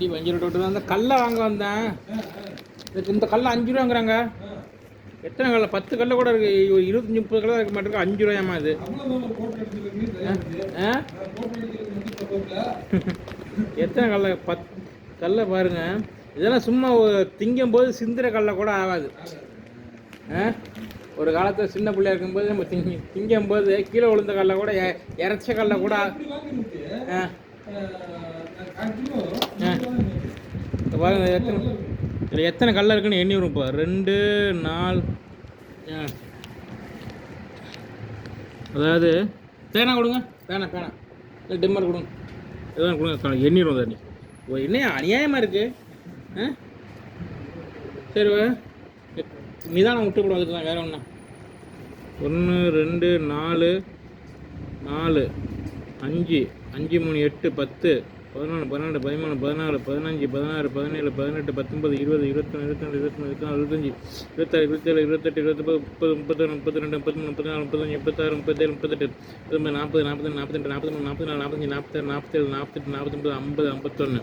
வண்டி வஞ்சி ரோட்டு அந்த கல்லை வாங்க வந்தேன். இதுக்கு இந்த கல்லை அஞ்சு ரூபாங்கிறாங்க. எத்தனை கல்ல? பத்து கல்ல கூட இருக்கு. ஒரு இருபத்தஞ்சி முப்பது கல்ல இருக்க மாட்டேங்க அஞ்சு ரூபாயாமா இது. ஆ? எத்தனை கல்ல? பத் கல்லை பாருங்க. இதெல்லாம் சும்மா திங்கும் போது சிந்துற கல்லை கூட ஆகாது. ஆ? ஒரு காலத்தில் சின்ன பிள்ளையா இருக்கும்போது நம்ம திங்கி திங்கும் போது கீழே விழுந்த கல்லை கூட எ- இறைச்ச கல்ல கூட ஆ ஆ. பாருங்க எத்தனை? இதில் எத்தனை கல்லாக இருக்குன்னு எண்ணி வரும் இப்போ. ரெண்டு நாலு ஆ. அதாவது பேனா கொடுங்க. பேனா பேனா. இல்லை டிம்மர் கொடுங்க. எதாவது கொடுங்க க- தண்ணி ஓ என்ன அநியாயமாக இருக்குது ஆ? சரி வா. நிதானம் விட்டு கூட வந்துட்டு தான் ஒன்றா ஒன்று ரெண்டு நாலு நாலு அஞ்சு அஞ்சு மூணு எட்டு பத்து பதினாலு பன்னெண்டு பதிமூணு பதினாலு பதினஞ்சு பதினாறு பதினேழு பதினெட்டு பத்தொன்பது இருபது இருபத்தொன்று இருபத்தி இருபத்தி நாலு இருபத்தஞ்சி இருபத்தாறு இருபத்தேழு இருபத்தெட்டு இருபத்தொம்பது முப்பது முப்பத்தொன்று முப்பத்தி ரெண்டு முப்பத்தி மூணு முப்பத்தி நாலு முப்பத்தஞ்சு முப்பத்தாறு முப்பத்தேழு முப்பத்தெட்டு முப்பத்தொம்பது நாற்பது நாற்பது நாற்பத்தெட்டு நாற்பத்தி மூணு நாற்பத்தி நாலு நாற்பத்தஞ்சு நாற்பத்தாறு நாற்பத்தேழு நாற்பத்தெட்டு நாற்பத்தொம்பது ஐம்பது ஐம்பத்தொன்று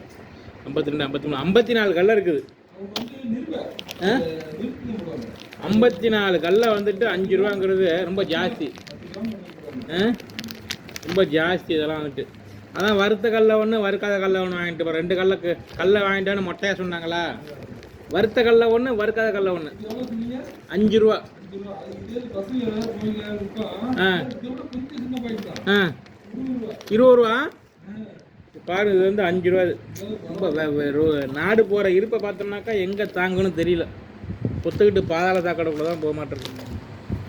ஐம்பத்தி ரெண்டு ஐம்பத்தி மூணு ஐம்பத்தி நாலு கல்ல இருக்குது. ஐம்பத்தி நாலு கல்லை வந்துட்டு அஞ்சு ரூபாங்கிறது ரொம்ப ஜாஸ்தி. ஆ? ரொம்ப ஜாஸ்தி இதெல்லாம் வந்துட்டு. அதான் வறுத்த கல்ல ஒன்று வறுக்காத கல்ல ஒன்று வாங்கிட்டு போகிறேன் ரெண்டு கல்லுக்கு கல்லை வாங்கிட்டான்னு மொட்டையாக சொன்னாங்களா? வறுத்த கல்ல ஒன்று வறுக்காத கல்ல ஒன்று அஞ்சு ரூபா. ஆ. ஆ. இருபது ரூபா? பாரு இது வந்து அஞ்சு ரூபா ரொம்ப நாடு போகிற இருப்பை பார்த்தோம்னாக்கா எங்கே தாங்கன்னு தெரியல. பொத்துக்கிட்டு பாதாள தாக்கடைக்குள்ள தான் போக மாட்டேருக்கு